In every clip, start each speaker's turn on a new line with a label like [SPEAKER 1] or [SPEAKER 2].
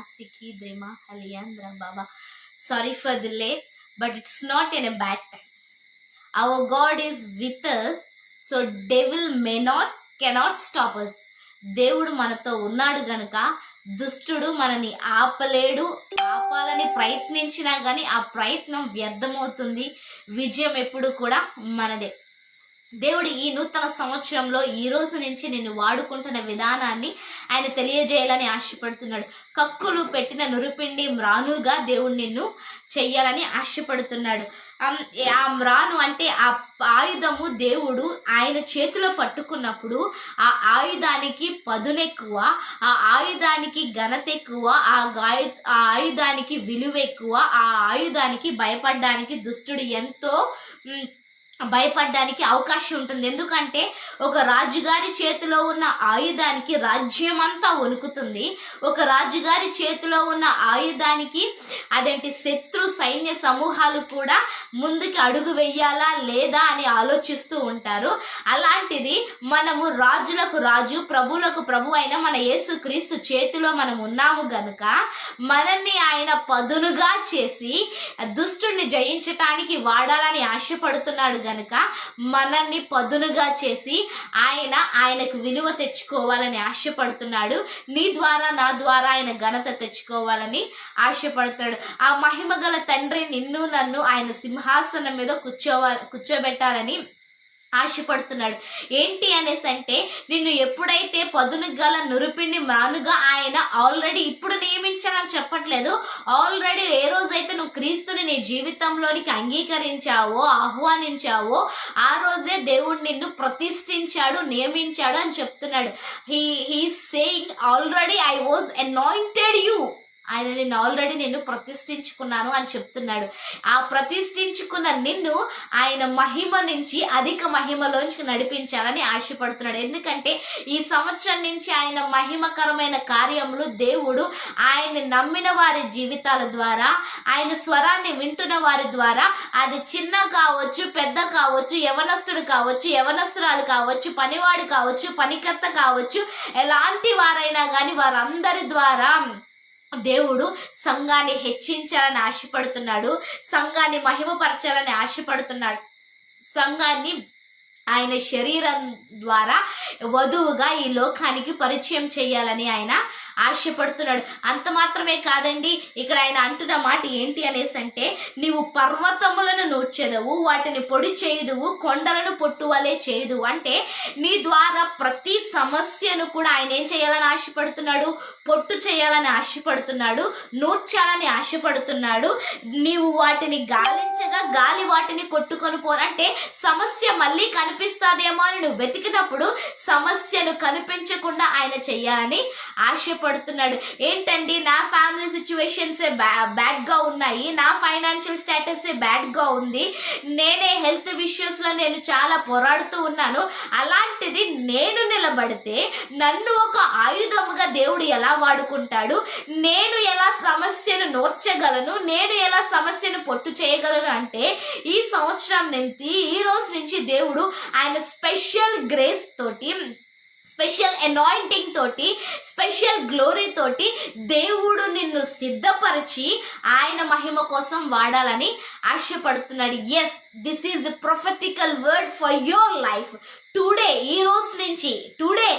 [SPEAKER 1] Asiki Drima Haliandra Baba. Sorry for the late, but it's not in a bad time. Our God is with us, so devil may not cannot stop us. దేవుడు మనతో ఉన్నాడు గనుక దుష్టుడు మనని ఆపలేడు ఆపాలని ప్రయత్నించినా కానీ ఆ ప్రయత్నం వ్యర్థమవుతుంది విజయం ఎప్పుడు కూడా మనదే దేవుడు ఈ నూతన సంవత్సరంలో ఈ రోజు నుంచి నిన్ను వాడుకుంటున్న విధానాన్ని ఆయన తెలియజేయాలని ఆశపడుతున్నాడు. కక్కులు పెట్టిన నురుపిండి మ్రానుగా దేవుడు నిన్ను చెయ్యాలని ఆశపడుతున్నాడు. ఆ మ్రాను అంటే ఆ ఆయుధము దేవుడు ఆయన చేతిలో పట్టుకున్నప్పుడు ఆ ఆయుధానికి పదునెక్కువ ఆ ఆయుధానికి ఘనత ఎక్కువ ఆ ఆ ఆయుధానికి విలువ ఎక్కువ ఆ ఆయుధానికి భయపడడానికి దుష్టుడు ఎంతో భయపడడానికి అవకాశం ఉంటుంది. ఎందుకంటే ఒక రాజుగారి చేతిలో ఉన్న ఆయుధానికి రాజ్యం అంతా వణుకుతుంది. ఒక రాజుగారి చేతిలో ఉన్న ఆయుధానికి అదేంటి శత్రు సైన్య సమూహాలు కూడా ముందుకి అడుగు వెయ్యాలా లేదా అని ఆలోచిస్తూ ఉంటారు. అలాంటిది మనము రాజులకు రాజు ప్రభువులకు ప్రభు అయిన మన యేసు క్రీస్తు చేతిలో మనం ఉన్నాము గనుక మనల్ని ఆయన పదునుగా చేసి దుష్టుణ్ణి జయించటానికి వాడాలని ఆశపడుతున్నాడు గనక మనల్ని పదునుగా చేసి ఆయన ఆయనకు విలువ తెచ్చుకోవాలని ఆశపడుతున్నాడు. నీ ద్వారా నా ద్వారా ఆయన ఘనత తెచ్చుకోవాలని ఆశపడతాడు ఆ మహిమ గల తండ్రి నిన్ను నన్ను ఆయన సింహాసనం మీద కూర్చోవాలి కూర్చోబెట్టాలని ఆశపడుతున్నాడు. ఏంటి అనేసి అంటే నిన్ను ఎప్పుడైతే పదును గల నురిపిండి మానుగా ఆయన ఆల్రెడీ ఇప్పుడు నియమించానని చెప్పట్లేదు ఆల్రెడీ ఏ రోజైతే నువ్వు క్రీస్తుని నీ జీవితంలోనికి అంగీకరించావో ఆహ్వానించావో ఆ రోజే దేవుడు నిన్ను ప్రతిష్ఠించాడు నియమించాడు అని చెప్తున్నాడు. He he saying already I was anointed you ఆయన నిన్ను ఆల్రెడీ నిన్ను ప్రతిష్ఠించుకున్నాను అని చెప్తున్నాడు. ఆ ప్రతిష్ఠించుకున్న నిన్ను ఆయన మహిమ నుంచి అధిక మహిమలోంచి నడిపించాలని ఆశపడుతున్నాడు. ఎందుకంటే ఈ సంవత్సరం నుంచి ఆయన మహిమకరమైన కార్యములు దేవుడు ఆయన నమ్మిన వారి జీవితాల ద్వారా ఆయన స్వరాన్ని వింటున్న వారి ద్వారా అది చిన్న కావచ్చు పెద్ద కావచ్చు యవనస్తుడు కావచ్చు యవనస్తురాలు కావచ్చు పనివాడు కావచ్చు పనికత్త కావచ్చు ఎలాంటి వారైనా కానీ వారందరి ద్వారా దేవుడు సంఘాన్ని హెచ్చించాలని ఆశపడుతున్నాడు సంఘాన్ని మహిమపరచాలని ఆశపడుతున్నాడు. సంఘాన్ని ఆయన శరీరం ద్వారా వధువుగా ఈ లోకానికి పరిచయం చేయాలని ఆయన ఆశపడుతున్నాడు. అంత మాత్రమే కాదండి ఇక్కడ ఆయన అంటున్న మాట ఏంటి అనేసి అంటే నీవు పర్వతములను నూర్చెదవు వాటిని పొడి చేయుదువు కొండలను పొట్టువలే చేయదు అంటే నీ ద్వారా ప్రతి సమస్యను కూడా ఆయన ఏం చేయాలని ఆశపడుతున్నాడు? పొట్టు చేయాలని ఆశపడుతున్నాడు నూర్చాలని ఆశపడుతున్నాడు. నీవు వాటిని గాలించగా గాలి వాటిని కొట్టుకొని పోరంటే సమస్య మళ్ళీ కనిపిస్తాదేమో అని నువ్వు వెతికినప్పుడు సమస్యను కనిపించకుండా ఆయన చెయ్యాలని బాధపడుతున్నాడు ఏంటండి నా ఫ్యామిలీ సిచ్యువేషన్స్ బ్యాడ్గా ఉన్నాయి నా ఫైనాన్షియల్ స్టేటస్ బ్యాడ్గా ఉంది నేనే హెల్త్ విషయస్లో నేను చాలా పోరాడుతూ ఉన్నాను అలాంటిది నేను నిలబడితే నన్ను ఒక ఆయుధముగా దేవుడు ఎలా వాడుకుంటాడు నేను ఎలా సమస్యను నోర్చగలను నేను ఎలా సమస్యను పొట్టు చేయగలను అంటే ఈ సంవత్సరం నుంచి ఈ రోజు నుంచి దేవుడు ఆయన స్పెషల్ గ్రేస్ తోటి స్పెషల్ అనాయింటింగ్ తోటి స్పెషల్ గ్లోరీ తోటి దేవుడు నిన్ను సిద్ధపరిచి ఆయన మహిమ కోసం వాడాలని ఆశపడుతున్నాడు. Yes this is prophetical word for your life today ఈ రోజు నుంచి టుడే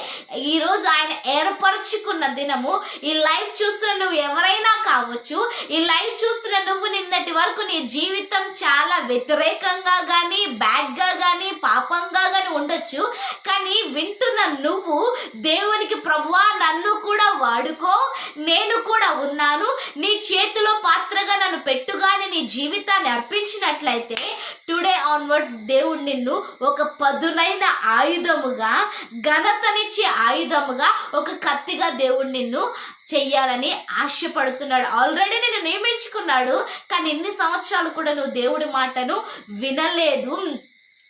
[SPEAKER 1] ఈ రోజు ఆయన ఏర్పరచుకున్న దినము ఈ లైవ్ చూస్తున్న నువ్వు ఎవరైనా కావచ్చు ఈ లైవ్ చూస్తున్న నువ్వు నిన్నటి వరకు నీ జీవితం చాలా వ్యతిరేకంగా కానీ బ్యాడ్గా కానీ పాపంగా కానీ ఉండొచ్చు. కానీ వింటున్న నువ్వు దేవునికి ప్రభువా నన్ను కూడా వాడుకో నేను కూడా ఉన్నాను. నీ చేతిలో పాత్రగా నన్ను పెట్టుగానే నీ జీవితాన్ని అర్పించినట్లయితే టుడే ఆన్వర్డ్స్ దేవుడు నిన్ను ఒక పదునైన ఆయుధముగా ఘనతనిచ్చే ఆయుధముగా ఒక కత్తిగా దేవుడు నిన్ను చెయ్యాలని ఆశపడుతున్నాడు. ఆల్రెడీ నేను నియమించుకున్నాడు కానీ ఎన్ని సంవత్సరాలు కూడా నువ్వు దేవుడి మాటను వినలేదు.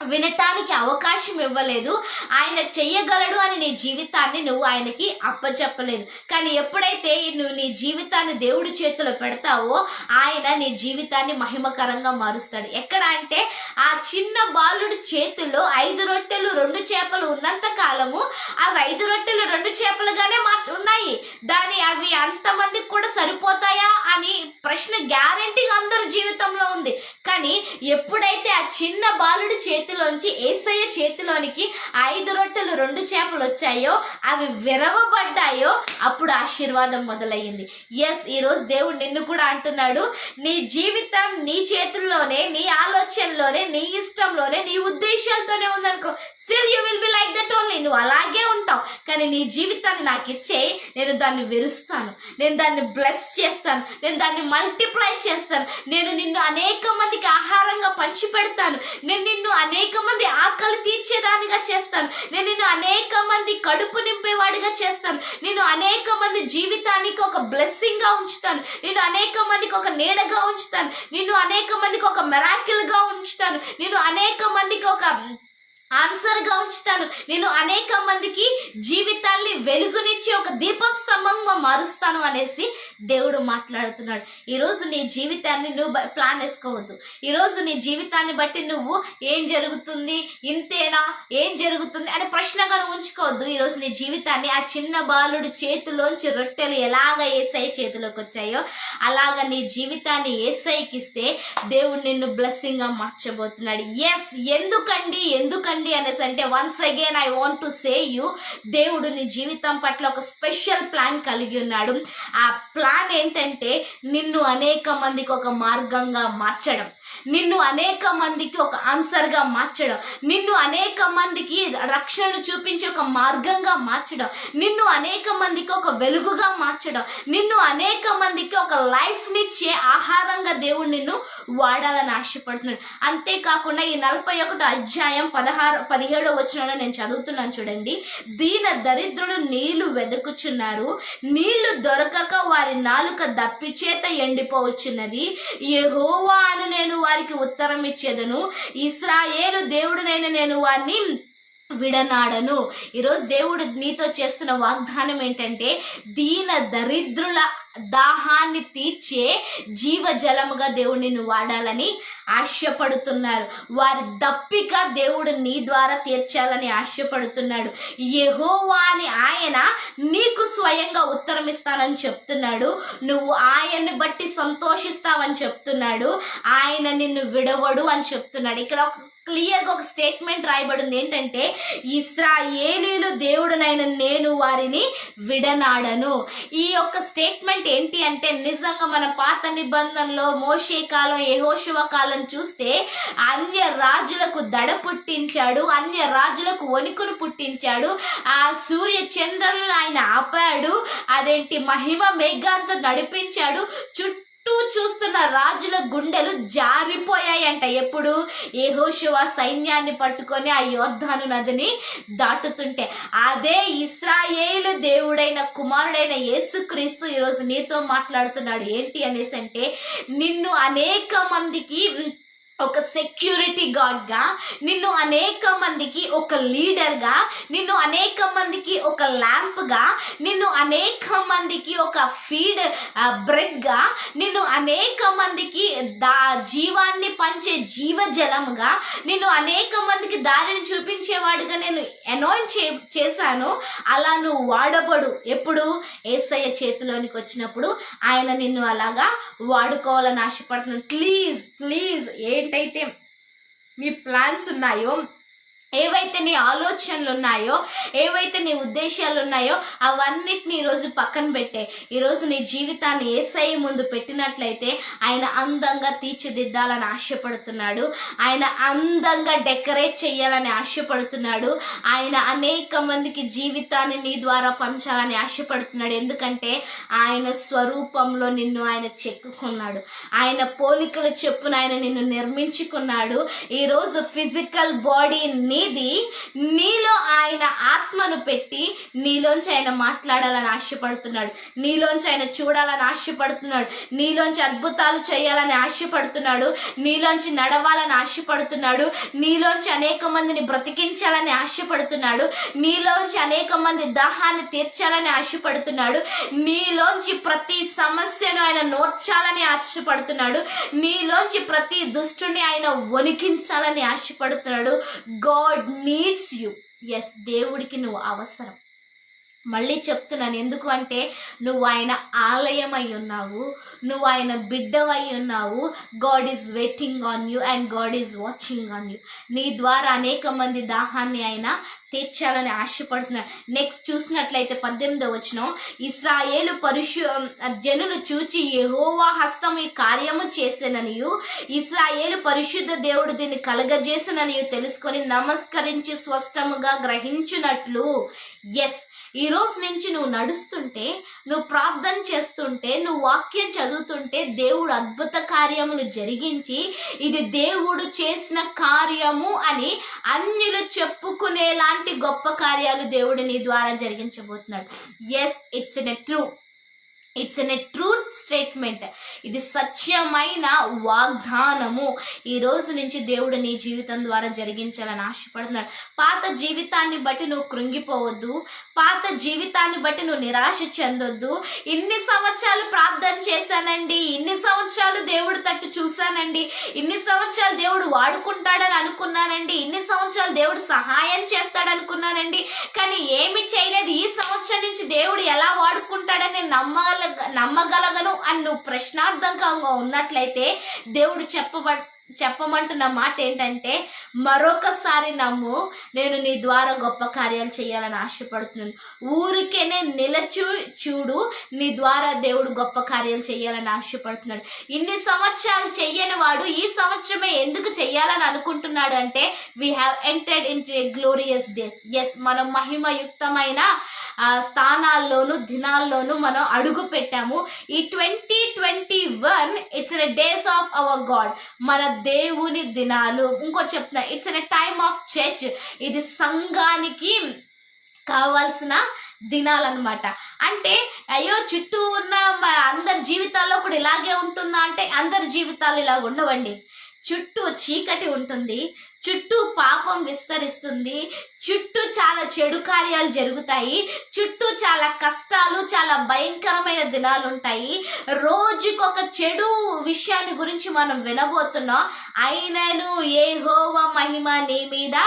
[SPEAKER 1] వినటానికి అవకాశం ఇవ్వలేదు. ఆయన చెయ్యగలడు అని నీ జీవితాన్ని నువ్వు ఆయనకి అప్పచెప్పలేదు. కానీ ఎప్పుడైతే నువ్వు నీ జీవితాన్ని దేవుడి చేతిలో పెడతావో ఆయన నీ జీవితాన్ని మహిమకరంగా మారుస్తాడు. ఎక్కడ అంటే ఆ చిన్న బాలుడి చేతిలో ఐదు రొట్టెలు రెండు చేపలు ఉన్నంత కాలము అవి ఐదు రొట్టెలు రెండు చేపలుగానే మార్చు ఉన్నాయి. దాని అవి అంతమందికి కూడా సరిపోతాయా అని ప్రశ్న గ్యారంటీగా అందరి జీవితంలో ఉంది. కానీ ఎప్పుడైతే ఆ చిన్న బాలుడి చేతి చేతిలోంచి ఏసయ్య చేతిలోనికి ఐదు రొట్టెలు రెండు చేపలు వచ్చాయో అవి విరవబడ్డాయో అప్పుడు ఆశీర్వాదం మొదలయ్యింది. ఎస్ ఈరోజు దేవుడు నిన్ను కూడా అంటున్నాడు. నీ జీవితం నీ చేతుల్లోనే నీ ఆలోచనలోనే నీ ఇష్టంలోనే నీ ఉద్దేశాలతోనే ఉందనుకో still you will be like that only నువ్వు అలాగే ఉంటావు. కానీ నీ జీవితాన్ని నాకు ఇచ్చే నేను దాన్ని విరుస్తాను. నేను దాన్ని బ్లెస్ చేస్తాను. నేను దాన్ని మల్టిప్లై చేస్తాను. నేను నిన్ను అనేక మందికి ఆహారంగా పంచి పెడతాను నేను నిన్ను అనేక మంది ఆకలి తీర్చేదానిగా చేస్తాను. నేను నిన్ను అనేక మంది కడుపు నింపేవాడిగా చేస్తాను. నేను అనేక మంది జీవితానికి ఒక బ్లెస్సింగ్గా ఉంచుతాను. నేను అనేక మందికి ఒక నీడగా ఉంచుతాను. నిన్ను అనేక మందికి ఒక మెరాకిల్గా ఉంచుతాను. నేను అనేక మందికి ఒక ఆన్సర్గా ఉంచుతాను. నేను అనేక మందికి జీవితాల్ని వెలుగునిచ్చి ఒక దీపం స్తంభంగా మారుస్తాను అనేసి దేవుడు మాట్లాడుతున్నాడు. ఈరోజు నీ జీవితాన్ని నువ్వు బ- ప్లాన్ వేసుకోవద్దు. ఈరోజు నీ జీవితాన్ని బట్టి నువ్వు ఏం జరుగుతుంది ఇంతేనా ఏం జరుగుతుంది అనే ప్రశ్నగా నువ్వు ఉంచుకోవద్దు. ఈరోజు నీ జీవితాన్ని ఆ చిన్న బాలుడు చేతిలోంచి రొట్టెలు ఎలాగ ఏసై చేతిలోకి వచ్చాయో అలాగ నీ జీవితాన్ని ఏసైకిస్తే దేవుడు నిన్ను బ్లెస్సింగ్గా మార్చబోతున్నాడు. ఎస్ ఎందుకండి? ఎందుకండి అనేసి అంటే once again I want to say you దేవుడు నీ జీవితం పట్ల ఒక స్పెషల్ ప్లాన్ కలిగి ఉన్నాడు. ఆ ప్లాన్ ఏంటంటే నిన్ను అనేక మందికి ఒక మార్గంగా మార్చడం. నిన్ను అనేక మందికి ఒక ఆన్సర్గా మార్చడం. నిన్ను అనేక మందికి రక్షణ చూపించే ఒక మార్గంగా మార్చడం. నిన్ను అనేక మందికి ఒక వెలుగుగా మార్చడం. నిన్ను అనేక మందికి ఒక లైఫ్నిచ్చే ఆహారంగా దేవుడు నిన్ను వాడాలని ఆశపడుతున్నాడు. అంతేకాకుండా ఈ నలభై ఒకటి అధ్యాయం పదహారు పదిహేడో వచనంలో నేను చదువుతున్నాను చూడండి. దీన దరిద్రుడు నీళ్ళు వెతుకుచున్నారు నీళ్ళు దొరకక వారి నాలుక దప్పి చేత ఎండిపోవచ్చున్నది. హోవా అని నేను వారికి ఉత్తరం ఇచ్చేదను. ఇస్రాయేలు దేవుడునైన నేను వారిని విడనాడను. ఈరోజు దేవుడు నీతో చేస్తున్న వాగ్దానం ఏంటంటే దీన దరిద్రుల దాహాన్ని తీర్చే జీవజలముగా దేవుడిని వాడాలని ఆశపడుతున్నారు. వారి దప్పిక దేవుడు నీ ద్వారా తీర్చాలని ఆశపడుతున్నాడు. యెహోవా అని ఆయన నీకు స్వయంగా ఉత్తరం ఇస్తానని చెప్తున్నాడు. నువ్వు ఆయన్ని బట్టి సంతోషిస్తావని చెప్తున్నాడు. ఆయన నిన్ను విడవడు అని చెప్తున్నాడు. ఇక్కడ ఒక క్లియర్గా ఒక స్టేట్మెంట్ రాయబడింది. ఏంటంటే ఇస్రాయేలీలు దేవుడునైన నేను వారిని విడనాడను. ఈ యొక్క స్టేట్మెంట్ ఏంటి అంటే నిజంగా మన పాత నిబంధనలో మోషే కాలం యహోశివ కాలం చూస్తే అన్య రాజులకు దడ పుట్టించాడు అన్య రాజులకు వణుకును పుట్టించాడు ఆ సూర్య చంద్రులను ఆయన ఆపాడు అదేంటి మహిమ మేఘాంతో నడిపించాడు చుట్టూ చుట్టూ చూస్తున్న రాజుల గుండెలు జారిపోయాయంట. ఎప్పుడు యెహోషువ సైన్యాన్ని పట్టుకొని ఆ యోర్ధాను నదిని దాటుతుంటే అదే ఇస్రాయేలు దేవుడైన కుమారుడైన యేసుక్రీస్తు ఈరోజు నీతో మాట్లాడుతున్నాడు. ఏంటి అనేసి అంటే నిన్ను అనేక మందికి ఒక సెక్యూరిటీ గార్డ్గా నిన్ను అనేక మందికి ఒక లీడర్గా నిన్ను అనేక మందికి ఒక ల్యాంప్గా నిన్ను అనేక మందికి ఒక ఫీడ్ బ్రెడ్గా నిన్ను అనేక మందికి దా జీవాన్ని పంచే జీవజలంగా నిన్ను అనేక మందికి దారిని చూపించేవాడుగా నేను అనౌన్స్ చే చేశాను. అలా నువ్వు వాడబడు. ఎప్పుడు? ఏసయ్య చేతిలోనికి వచ్చినప్పుడు ఆయన నిన్ను అలాగా వాడుకోవాలని ఆశపడుతున్నాను. ప్లీజ్ ప్లీజ్ ఏంటైతే నీ ప్లాన్స్ ఉన్నాయో ఏవైతే నీ ఆలోచనలు ఉన్నాయో ఏవైతే నీ ఉద్దేశాలు ఉన్నాయో అవన్నిటిని ఈరోజు పక్కన పెట్టే. ఈరోజు నీ జీవితాన్ని ఏసై ముందు పెట్టినట్లయితే ఆయన అందంగా తీర్చిదిద్దాలని ఆశపడుతున్నాడు. ఆయన అందంగా డెకరేట్ చేయాలని ఆశపడుతున్నాడు. ఆయన అనేక మందికి జీవితాన్ని నీ ద్వారా పంచాలని ఆశపడుతున్నాడు. ఎందుకంటే ఆయన స్వరూపంలో నిన్ను ఆయన చెక్కుకున్నాడు. ఆయన పోలికల చెప్పున ఆయన నిన్ను నిర్మించుకున్నాడు. ఈరోజు ఫిజికల్ బాడీని నీది నీలో ఆయన ఆత్మను పెట్టి నీలోంచి ఆయన మాట్లాడాలని ఆశపడుతున్నాడు. నీలోంచి ఆయన చూడాలని ఆశపడుతున్నాడు. నీలోంచి అద్భుతాలు చేయాలని ఆశపడుతున్నాడు. నీలోంచి నడవాలని ఆశపడుతున్నాడు. నీలోంచి అనేక మందిని బ్రతికించాలని ఆశపడుతున్నాడు. నీలోంచి అనేక మంది దాహాన్ని తీర్చాలని ఆశపడుతున్నాడు. నీలోంచి ప్రతి సమస్యను ఆయన నోర్చాలని ఆశపడుతున్నాడు. నీలోంచి ప్రతి దుష్టుని ఆయన వణికించాలని ఆశపడుతున్నాడు. గాడ్ నీడ్స్ యు ఎస్ దేవుడికి నువ్వు అవసరం. మళ్ళీ చెప్తున్నాను. ఎందుకు అంటే నువ్వు ఆయన ఆలయం అయి ఉన్నావు నువ్వు ఆయన బిడ్డవై ఉన్నావు God is waiting on you and God is watching on you నీ ద్వారా అనేక మంది దాహాన్ని ఆయన తీర్చాలని ఆశపడుతున్నాడు నెక్స్ట్ చూసినట్లయితే పద్దెనిమిదో వచ్చిన ఇస్రాయేలు పరిశు జనులు చూచి యెహోవా హస్తం ఈ కార్యము చేసేననియు. ఇస్రాయేలు పరిశుద్ధ దేవుడు దీన్ని కలగజేసిననియు. తెలుసుకొని నమస్కరించి స్పష్టముగా గ్రహించినట్లు. ఎస్ ఈ రోజు నుంచి నువ్వు నడుస్తుంటే నువ్వు ప్రార్థన చేస్తుంటే నువ్వు వాక్యం చదువుతుంటే దేవుడు అద్భుత కార్యమును జరిగించి ఇది దేవుడు చేసిన కార్యము అని అన్యులు చెప్పుకునేలాంటి గొప్ప కార్యాలు దేవుడు నీ ద్వారా జరిగించబోతున్నాడు. Yes it's in a true it's an a truth statement ఇది సత్యమైన వాగ్దానము. ఈ రోజు నుంచి దేవుడు నీ జీవితం ద్వారా జరిగించాలని ఆశపడుతున్నాడు. పాత జీవితాన్ని బట్టి నువ్వు కృంగిపోవద్దు. పాత జీవితాన్ని బట్టి నువ్వు నిరాశ చెందొద్దు. ఇన్ని సంవత్సరాలు ప్రార్థన చేశానండి. ఇన్ని సంవత్సరాలు దేవుడు తట్టు చూశానండి. ఇన్ని సంవత్సరాలు దేవుడు వాడుకుంటాడని అనుకున్నానండి. ఇన్ని సంవత్సరాలు దేవుడు సహాయం చేస్తాడనుకున్నానండి కానీ ఏమి చేయలేదు. ఈ సంవత్సరం నుంచి దేవుడు ఎలా వాడుకుంటాడని నమ్మాలి. నమ్మగల నమ్మగలగను అని నువ్వు ప్రశ్నార్థకంగా ఉన్నట్లయితే దేవుడు చెప్పబ చెప్పమంటున్న మాట ఏంటంటే మరొకసారి నమ్ము నేను నీ ద్వారా గొప్ప కార్యాలు చేయాలని ఆశపడుతున్నాను. ఊరికేనే నిలచు చూడు నీ ద్వారా దేవుడు గొప్ప కార్యాలు చేయాలని ఆశపడుతున్నాడు. ఇన్ని సంవత్సరాలు చెయ్యని వాడు ఈ సంవత్సరమే ఎందుకు చెయ్యాలని అనుకుంటున్నాడు అంటే we have entered in glorious days yes మనం మహిమయుక్తమైన స్థానాల్లోనూ స్థానాల్లోను దినాల్లోనూ మనం అడుగు పెట్టాము. ఈ twenty twenty one it's days of our God మన దేవుని దినాలు. ఇంకోటి చెప్తున్నా it's a time of church ఇది సంఘానికి కావాల్సిన దినాలన్నమాట. అంటే అయ్యో చుట్టూ ఉన్న అందరి జీవితాల్లో కూడా ఇలాగే ఉంటుందా అంటే అందరి జీవితాలు ఇలా ఉండవండి. చుట్టూ చీకటి ఉంటుంది. చుట్టూ పాపం విస్తరిస్తుంది. చుట్టూ చాలా చెడు కార్యాలు జరుగుతాయి. చుట్టూ చాలా కష్టాలు చాలా భయంకరమైన దినాలు ఉంటాయి రోజుకొక చెడు విషయాన్ని గురించి మనం వినబోతున్నాం. అయినను ఏ హోవ మహిమ నీ మీద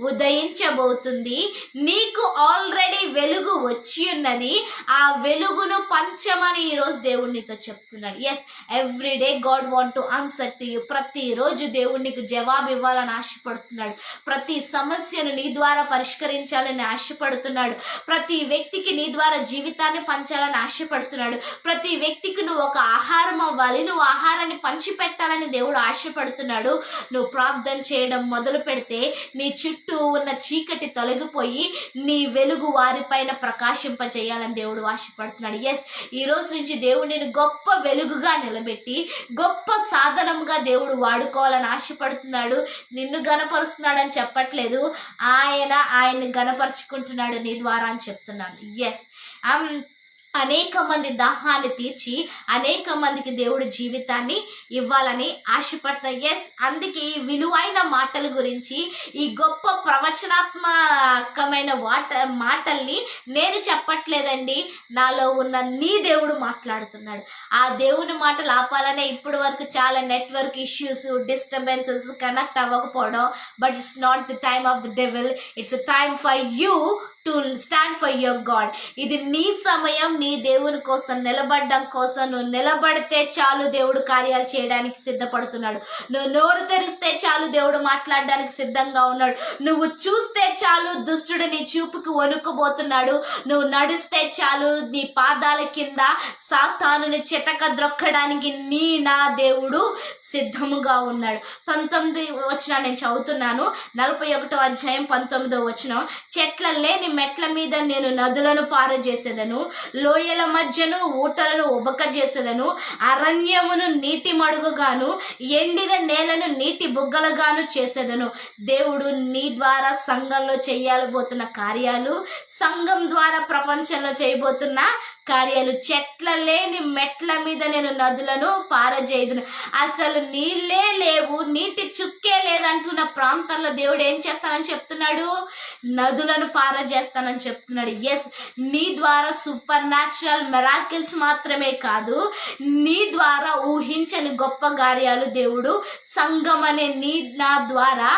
[SPEAKER 1] ఉదయించబోతుంది. నీకు ఆల్రెడీ వెలుగు వచ్చి ఉన్నది. ఆ వెలుగును పంచమని ఈరోజు దేవుడు నీతో చెప్తున్నాడు. Yes every day God want to answer to you ప్రతిరోజు దేవుడు నీకు జవాబు ఇవ్వాలని ఆశపడుతున్నాడు. ప్రతి సమస్యను నీ ద్వారా పరిష్కరించాలని ఆశపడుతున్నాడు. ప్రతి వ్యక్తికి నీ ద్వారా జీవితాన్ని పంచాలని ఆశపడుతున్నాడు. ప్రతి వ్యక్తికి నువ్వు ఒక ఆహారం అవ్వాలి. నువ్వు ఆహారాన్ని పంచిపెట్టాలని దేవుడు ఆశపడుతున్నాడు. నువ్వు ప్రార్థన చేయడం మొదలు పెడితే నీ చుట్టూ ఉన్న చీకటి తొలగిపోయి నీ వెలుగు వారిపైన ప్రకాశింపజేయాలని దేవుడు ఆశపడుతున్నాడు. ఎస్ ఈ రోజు నుంచి దేవుడు నేను గొప్ప వెలుగుగా నిలబెట్టి గొప్ప సాధనంగా దేవుడు వాడుకోవాలని ఆశపడుతున్నాడు. నిన్ను గనపరుస్తున్నాడని చెప్పట్లేదు. ఆయన ఆయన్ని గనపరుచుకుంటున్నాడు నీ ద్వారా అని చెప్తున్నాను. ఎస్ um, అనేక మంది దాహాలు తీర్చి అనేక మందికి దేవుడు జీవితాన్ని ఇవ్వాలని ఆశపడతా ఎస్ అందుకే ఈ విలువైన మాటల గురించి ఈ గొప్ప ప్రవచనాత్మకమైన వాట మాటల్ని నేను చెప్పట్లేదండి. నాలో ఉన్న నీ దేవుడు మాట్లాడుతున్నాడు. ఆ దేవుని మాటలు ఆపాలనే ఇప్పటి వరకు చాలా నెట్వర్క్ ఇష్యూస్ డిస్టర్బెన్సెస్ కనెక్ట్ అవ్వకపోవడం but it's not the time of the devil it's time for you to stand for your God ఇది నీ సమయం నీ దేవుని కోసం నిలబడడం కోసం. నువ్వు నిలబడితే చాలు దేవుడు కార్యాలు చేయడానికి సిద్ధపడుతున్నాడు. నువ్వు నోరు తెరిస్తే చాలు దేవుడు మాట్లాడడానికి సిద్ధంగా ఉన్నాడు. నువ్వు చూస్తే చాలు దుష్టుడు నీ చూపుకు వణుకుపోతున్నాడు నువ్వు నడిస్తే చాలు నీ పాదాల కింద సాతానుని చితక ద్రొక్కడానికి నీ నా దేవుడు సిద్ధముగా ఉన్నాడు. పంతొమ్మిది వచ్చిన నేను చదువుతున్నాను. నలభై ఒకటో అధ్యాయం పంతొమ్మిదో వచనం. చెట్ల లేని మెట్ల మీద నేను నదులను పారజేసేదను లోయల మధ్యను ఊటలను ఉబక చేసేదను అరణ్యమును నీటి మడుగుగాను ఎండిన నేలను నీటి బుగ్గలుగాను చేసేదను. దేవుడు నీ ద్వారా సంఘంలో చేయాలబోతున్న కార్యాలు సంఘం ద్వారా ప్రపంచంలో చేయబోతున్న కార్యాలు చెట్ల లేని మెట్ల మీద నేను నదులను పారజేయుదును. అసలు నీళ్ళే లేవు నీటి చుక్కే లేదంటున్న ప్రాంతంలో దేవుడు ఏం చేస్తానని చెప్తున్నాడు? నదులను పారజేస్తానని చెప్తున్నాడు. ఎస్ నీ ద్వారా సూపర్ న్యాచురల్ మెరాకిల్స్ మాత్రమే కాదు నీ ద్వారా ఊహించని గొప్ప కార్యాలు దేవుడు సంఘం అనే నీ నా ద్వారా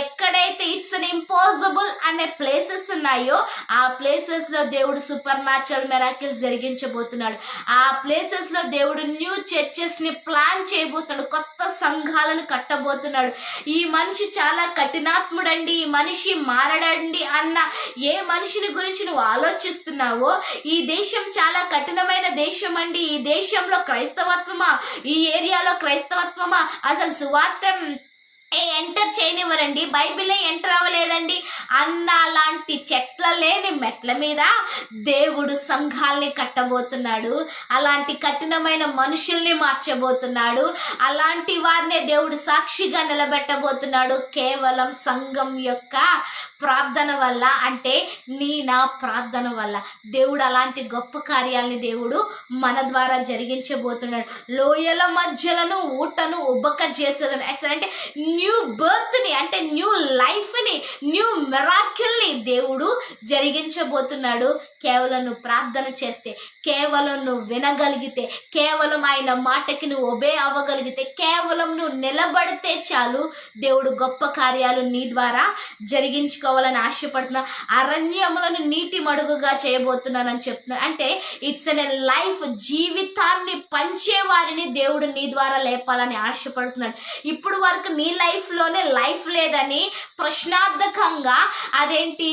[SPEAKER 1] ఎక్కడైతే ఇట్స్ అన్ ఇంపాసిబుల్ అనే ప్లేసెస్ ఉన్నాయో ఆ ప్లేసెస్లో దేవుడు సూపర్ న్యాచురల్ మెరాకిల్స్ జరిగించబోతున్నాడు. ఆ ప్లేసెస్లో దేవుడు న్యూ చర్చెస్ని ప్లాన్ చేయబోతున్నాడు. కొత్త సంఘాలను కట్టబోతున్నాడు. ఈ మనిషి చాలా కఠినాత్ముడండి ఈ మనిషి మారడండి అన్న ఏ మనిషిని గురించి నువ్వు ఆలోచిస్తున్నావో ఈ దేశం చాలా కఠినమైన దేశం అండి ఈ దేశంలో క్రైస్తవత్వమా? ఈ ఏరియాలో క్రైస్తవత్వమా? అసలు సువార్త ఎంటర్ చేయనివ్వరండి. బైబిలే ఎంటర్ అవ్వలేదండి. అన్న లాంటి చెట్ల లేని మెట్ల మీద దేవుడు సంఘాల్ని కట్టబోతున్నాడు. అలాంటి కఠినమైన మనుషుల్ని మార్చబోతున్నాడు. అలాంటి వారినే దేవుడు సాక్షిగా నిలబెట్టబోతున్నాడు. కేవలం సంఘం యొక్క ప్రార్థన వల్ల అంటే నీ నా ప్రార్థన వల్ల. దేవుడు అలాంటి గొప్ప కార్యాలని దేవుడు మన ద్వారా జరిగించబోతున్నాడు. లోయల మధ్యలను ఊటను ఉబ్బక చేసేదని. అంటే న్యూ న్యూ బర్త్ని అంటే న్యూ లైఫ్ని న్యూ మెరాకిల్ని దేవుడు జరిగించబోతున్నాడు. కేవలం నువ్వు ప్రార్థన చేస్తే కేవలం నువ్వు వినగలిగితే కేవలం ఆయన మాటకి నువ్వు ఒబే అవ్వగలిగితే కేవలం నువ్వు నిలబడితే చాలు. దేవుడు గొప్ప కార్యాలు నీ ద్వారా జరిగించుకోవాలని ఆశపడుతున్నా. అరణ్యములను నీటి మడుగుగా చేయబోతున్నానని చెప్తున్నా. అంటే ఇట్స్ ఎన్ లైఫ్ జీవితాన్ని పంచే వారిని దేవుడు నీ ద్వారా లేపాలని ఆశపడుతున్నాడు. ఇప్పుడు వరకు నీ లైఫ్లోనే లైఫ్ లేదని ప్రశ్నార్థకంగా అదేంటి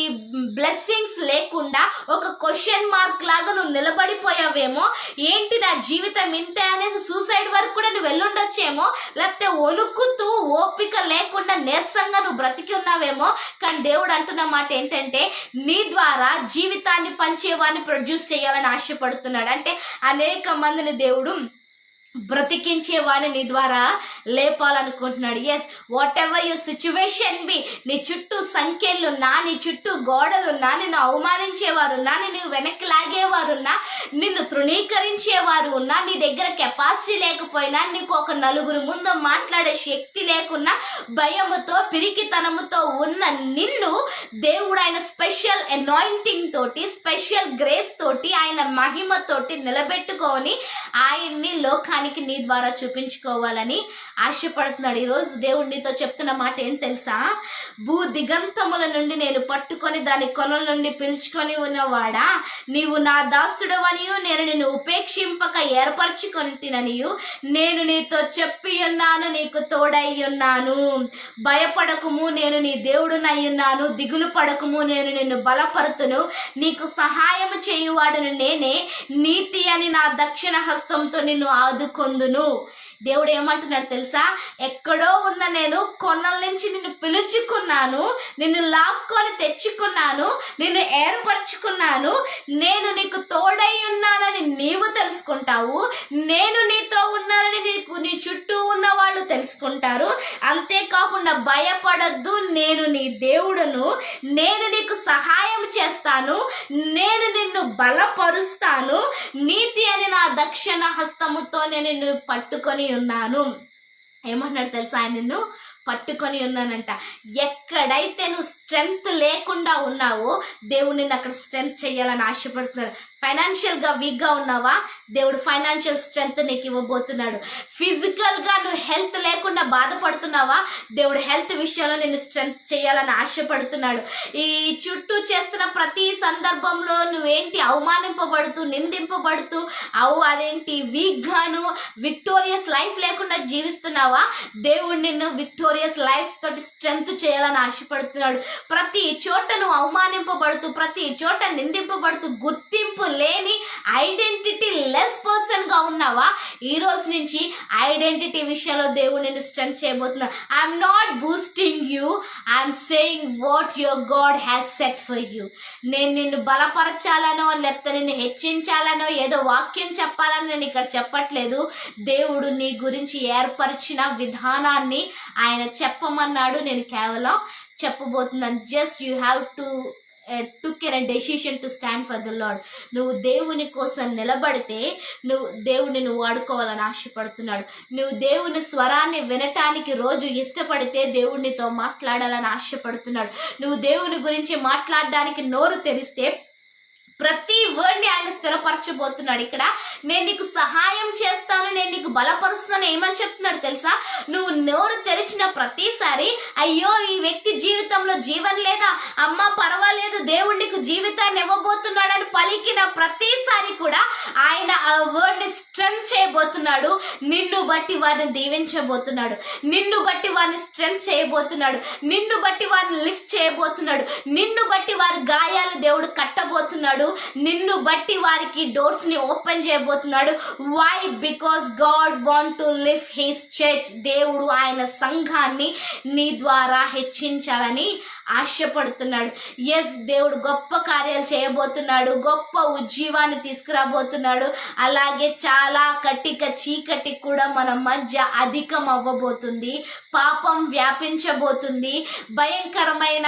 [SPEAKER 1] బ్లెస్సింగ్స్ లేకుండా ఒక క్వశ్చన్ మార్క్ లాగా నువ్వు నిలబడిపోయావేమో? ఏంటి నా జీవితం ఇంతే అనేసి సూసైడ్ వరకు కూడా నువ్వు వెళ్ళుండొచ్చేమో? లేకపోతే వణుకుతూ ఓపిక లేకుండా నీరసంగా నువ్వు బ్రతికి ఉన్నావేమో? కానీ దేవుడు అంటున్న మాట ఏంటంటే నీ ద్వారా జీవితాన్ని పంచేవాడిని ప్రొడ్యూస్ చేయాలని ఆశపడుతున్నాడు. అంటే అనేక మందిని దేవుడు బ్రతికించే వారిని నీ ద్వారా లేపాలనుకుంటున్నాడు. Yes whatever you situation be నీ చుట్టూ సంఖ్యలున్నా నీ చుట్టూ గోడలున్నా నిన్ను అవమానించేవారున్నా నిన్ను వెనక్కి లాగేవారున్నా నిన్ను తృణీకరించేవారు ఉన్నా నీ దగ్గర కెపాసిటీ లేకపోయినా నీకు ఒక నలుగురు ముందు మాట్లాడే శక్తి లేకున్నా భయముతో పిరికితనముతో ఉన్న నిన్ను దేవుడు ఆయన స్పెషల్ అనాయింటింగ్ తోటి స్పెషల్ గ్రేస్ తోటి ఆయన మహిమతోటి నిలబెట్టుకొని ఆయన్ని లోకానికి నీ ద్వారా చూపించుకోవాలని ఆశపడుతున్నాడు. ఈరోజు దేవుడు నీతో చెప్తున్న మాట ఏం తెలుసా? భూ దిగంతముల నుండి నేను పట్టుకొని దాని కొలల నుండి పిలుచుకొని ఉన్నవాడా? నీవు నా దాసుడవనియు నేను నిన్ను ఉపేక్షింపక ఏర్పరచుకొంటిననియు నేను నీతో చెప్పి ఉన్నాను నీకు తోడై ఉన్నాను. భయపడకుము నేను నీ దేవుడునై ఉన్నాను. దిగులు పడకుము నేను నిన్ను బలపరుతును. నీకు సహాయం చేయువాడును నేనే. నీతి అని నా దక్షిణ హస్తంతో నిన్ను ఆదు కొందును దేవుడు ఏమంటున్నాడు తెలుసా? ఎక్కడో ఉన్న నేను కొన్నల నుంచి నిన్ను పిలుచుకున్నాను నిన్ను లాక్కొని తెచ్చుకున్నాను నిన్ను ఏర్పరచుకున్నాను. నేను నీకు తోడై ఉన్నానని నీవు తెలుసుకుంటావు. నేను నీతో ఉన్నానని నీకు నీ చుట్టూ తెలుసుకుంటారు. అంతేకాకుండా భయపడద్దు. నేను నీ దేవుడును. నేను నీకు సహాయం చేస్తాను. నేను నిన్ను బలపరుస్తాను. నీతి అని నా దక్షిణ హస్తముతో నేను నిన్ను పట్టుకొని ఉన్నాను. ఏమంటున్నాడు తెలుసా ఆయన నిన్ను? పట్టుకొని ఉన్నానంట. ఎక్కడైతే నువ్వు స్ట్రెంగ్త్ లేకుండా ఉన్నావో. దేవుడు నిన్ను అక్కడ స్ట్రెంగ్త్ చేయాలని ఆశపడుతున్నాడు. ఫైనాన్షియల్గా వీక్గా ఉన్నావా? దేవుడు ఫైనాన్షియల్ స్ట్రెంగ్త్ నీకు ఇవ్వబోతున్నాడు. ఫిజికల్గా నువ్వు హెల్త్ లేకుండా బాధపడుతున్నావా? దేవుడు హెల్త్ విషయంలో నిన్ను స్ట్రెంగ్త్ చేయాలని ఆశపడుతున్నాడు. ఈ చుట్టూ చేస్తున్న ప్రతి సందర్భంలో నువ్వేంటి? అవమానింపబడుతూ నిందింపబడుతూ అవు అదేంటి? వీక్గాను విక్టోరియస్ లైఫ్ లేకుండా జీవిస్తున్నావా? దేవుడు నిన్ను విక్టోరియస్ లైఫ్ తోటి స్ట్రెంగ్త్ చేయాలని ఆశపడుతున్నాడు. ప్రతి చోట నువ్వు అవమానింపబడుతూ ప్రతి చోట నిందింపబడుతూ గుర్తింపు లేని ఐడెంటిటీ లెస్ పర్సన్గా ఉన్నావా? ఈ రోజు నుంచి ఐడెంటిటీ విషయంలో దేవుడు నిన్ను strength చేయబోతున్నా I'm not boosting you I'm saying what your God has set for you నేను నిన్ను బలపరచాలనో లేకపోతే నిన్ను హెచ్చించాలనో ఏదో వాక్యం చెప్పాలని నేను ఇక్కడ చెప్పట్లేదు. దేవుడు నీ గురించి ఏర్పరిచిన విధానాన్ని ఆయన చెప్పమన్నాడు. నేను కేవలం చెప్పబోతున్నాను. Just you have to took an decision to stand for the Lord నువ్వు దేవుని కోసం నిలబడితే నువ్వు దేవుని నువ్వు వాడుకోవాలని ఆశపడుతున్నాడు. నువ్వు దేవుని స్వరాన్ని వినటానికి రోజు ఇష్టపడితే దేవునితో మాట్లాడాలని ఆశపడుతున్నాడు. నువ్వు దేవుని గురించి మాట్లాడడానికి నోరు తెరిస్తే ప్రతి వర్డ్ని ఆయన స్థిరపరచబోతున్నాడు ఇక్కడ. నేను నీకు సహాయం చేస్తాను నేను నీకు బలపరుస్తున్నాను ఏమని చెప్తున్నాడు తెలుసా? నువ్వు నోరు తెరిచిన ప్రతిసారి అయ్యో ఈ వ్యక్తి జీవితంలో జీవన లేదా? అమ్మ పర్వాలేదు దేవుడు నీకు జీవితాన్ని ఇవ్వబోతున్నాడని పలికిన ప్రతిసారి కూడా ఆయన ఆ వర్డ్ని స్ట్రెంగ్ చేయబోతున్నాడు. నిన్ను బట్టి వారిని దీవించబోతున్నాడు. నిన్ను బట్టి వారిని స్ట్రెంగ్ చేయబోతున్నాడు. నిన్ను బట్టి వారిని లిఫ్ట్ చేయబోతున్నాడు. నిన్ను బట్టి వారి గాయాలు దేవుడు కట్టబోతున్నాడు. నిన్ను బట్టి వారికి డోర్స్ని ఓపెన్ చేయబోతున్నాడు. Why because God want to live his church దేవుడు ఆయన సంఘాన్ని నీ ద్వారా హెచ్చించాలని ఆశపడుతున్నాడు. ఎస్ దేవుడు గొప్ప కార్యాలు చేయబోతున్నాడు. గొప్ప ఉజ్జీవాన్ని తీసుకురాబోతున్నాడు. అలాగే చాలా కటిక చీకటి కూడా మన మధ్య అధికం అవ్వబోతుంది పాపం వ్యాపించబోతుంది. భయంకరమైన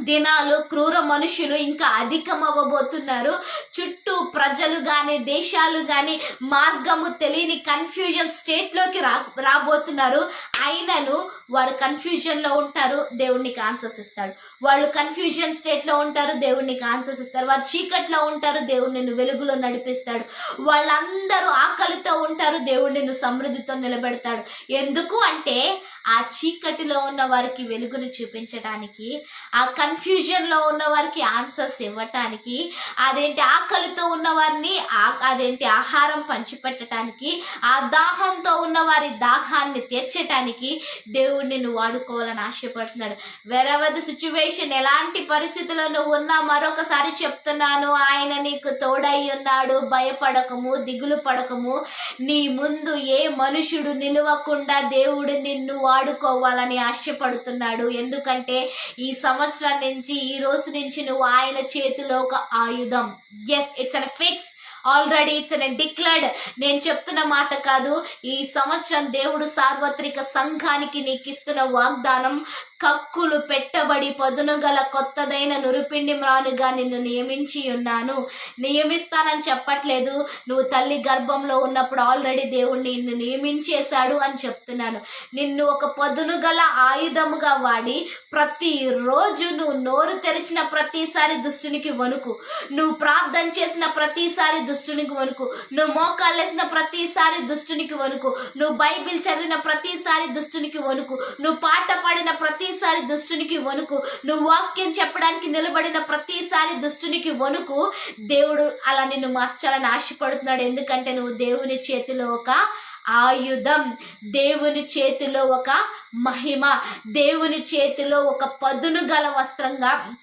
[SPEAKER 1] దినాలు క్రూర మనుషులు ఇంకా అధికం అవ్వబోతున్నారు చుట్టూ ప్రజలు కానీ దేశాలు కానీ మార్గము తెలియని కన్ఫ్యూజన్ స్టేట్లోకి రా రాబోతున్నారు. అయినను వారు కన్ఫ్యూజన్లో ఉంటారు దేవునికి ఆన్సర్స్ ఇస్తాడు వాళ్ళు కన్ఫ్యూజన్ స్టేట్లో ఉంటారు దేవునికి ఆన్సర్స్ ఇస్తారు. వారు చీకట్లో ఉంటారు దేవుడు నిన్ను వెలుగులో నడిపిస్తాడు. వాళ్ళందరూ ఆకలితో ఉంటారు దేవుడు నిన్ను సమృద్ధితో నిలబెడతాడు. ఎందుకు అంటే ఆ చీకటిలో ఉన్న వారికి వెలుగును చూపించడానికి ఆ కన్ఫ్యూజన్లో ఉన్న వారికి ఆన్సర్స్ ఇవ్వటానికి అదేంటి ఆకలితో ఉన్న వారిని అదేంటి ఆహారం పంచిపెట్టడానికి ఆ దాహంతో ఉన్న వారి దాహాన్ని తీర్చటానికి దేవుడిని నువ్వు వాడుకోవాలని ఆశపడుతున్నాడు వెరవద సిచ్యువేషన్ ఎలాంటి పరిస్థితుల్లో నువ్వు ఉన్నా మరొకసారి చెప్తున్నాను ఆయన నీకు తోడై ఉన్నాడు భయపడకము దిగులు పడకము. నీ ముందు ఏ మనుషుడు నిలవకుండా దేవుడు నిన్ను వాడుకోవాలని ఆశపడుతున్నాడు. ఎందుకంటే ఈ సంవత్సరం నుంచి ఈ రోజు నుంచి నువ్వు ఆయన చేతిలో ఒక ఆయుధం. Yes it's unfix already it's undeclared నేను చెప్తున్న మాట కాదు. ఈ సంవత్సరం దేవుడు సార్వత్రిక సంఘానికి నీకు ఇస్తున్న వాగ్దానం కక్కులు పెట్టబడి పదును గల కొత్తదైన నురిపిండి మ్రానుగా నిన్ను నియమించి ఉన్నాను. నియమిస్తానని చెప్పట్లేదు. నువ్వు తల్లి గర్భంలో ఉన్నప్పుడు ఆల్రెడీ దేవుడు నిన్ను నియమించేశాడు అని చెప్తున్నాను. నిన్ను ఒక పదును గల ఆయుధముగా వాడి ప్రతిరోజు నువ్వు నోరు తెరిచిన ప్రతిసారి దుష్టునికి వణుకు. నువ్వు ప్రార్థన చేసిన ప్రతిసారి దుష్టునికి వణుకు. నువ్వు మోకాళ్ళేసిన ప్రతిసారి దుష్టునికి వణుకు. నువ్వు బైబిల్ చదివిన ప్రతిసారి దుష్టునికి వణుకు. నువ్వు పాట పాడిన ప్రతిసారి దుష్టునికి వణుకు. నువ్వు వాక్యం చెప్పడానికి నిలబడిన ప్రతిసారి దుష్టునికి వణుకు. దేవుడు అలా నిన్ను మార్చాలని ఆశపడుతున్నాడు. ఎందుకంటే నువ్వు దేవుని చేతిలో ఒక ఆయుధం. దేవుని చేతిలో ఒక మహిమ. దేవుని చేతిలో ఒక పదును గల వస్త్రంగా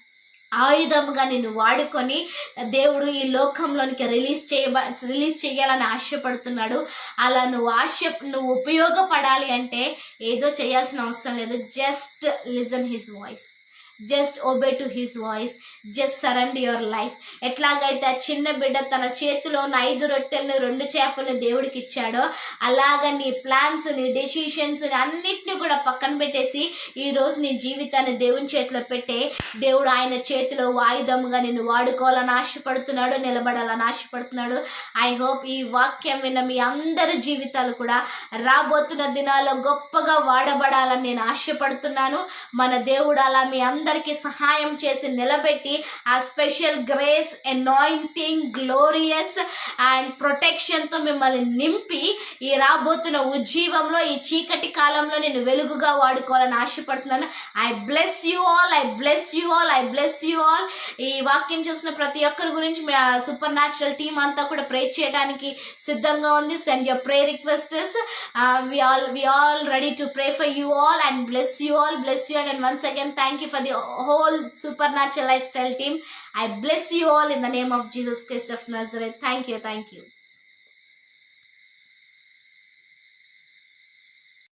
[SPEAKER 1] ఆయుధముగా నిన్ను వాడుకొని దేవుడు ఈ లోకంలోనికి రిలీజ్ చేయ రిలీజ్ చేయాలని ఆశపడుతున్నాడు. అలా నువ్వు ఆశ నువ్వు ఉపయోగపడాలి అంటే ఏదో చేయాల్సిన అవసరం లేదు. Just listen his voice just obey to his voice just surrender your life ఎట్లాగైతే ఆ చిన్న బిడ్డ తన చేతిలో ఉన్న ఐదు రొట్టెలను రెండు చేపలను దేవుడికి ఇచ్చాడో అలాగ నీ ప్లాన్స్ నీ డెసిషన్స్ అన్నిటిని కూడా పక్కన పెట్టేసి ఈ నీ జీవితాన్ని దేవుని చేతిలో పెట్టే దేవుడు ఆయన చేతిలో వాయుధముగా నిన్ను వాడుకోవాలని ఆశపడుతున్నాడు నిలబడాలని ఆశపడుతున్నాడు. ఐ హోప్ ఈ వాక్యం విన్న మీ అందరి జీవితాలు కూడా రాబోతున్న దినాల్లో గొప్పగా వాడబడాలని నేను ఆశపడుతున్నాను. మన దేవుడు అలా మీ అందరికీ సహాయం చేసి నిలబెట్టి ఆ special grace anointing glorious and ప్రొటెక్షన్తో మిమ్మల్ని నింపి ఈ రాబోతున్న ఉజ్జీవంలో ఈ చీకటి కాలంలో నేను వెలుగుగా వాడుకోవాలని ఆశపడుతున్నాను. I bless you all I bless you all I bless you all ఈ వాక్యం చూసిన ప్రతి ఒక్కరి గురించి మీ సూపర్ న్యాచురల్ టీం అంతా కూడా ప్రే చేయడానికి సిద్ధంగా ఉంది. Send your pray requests we all we all ready to pray for you all and bless you all bless you and once again thank you for the whole supernatural lifestyle team. I bless you all in the name of Jesus Christ of Nazareth. Thank you. Thank you.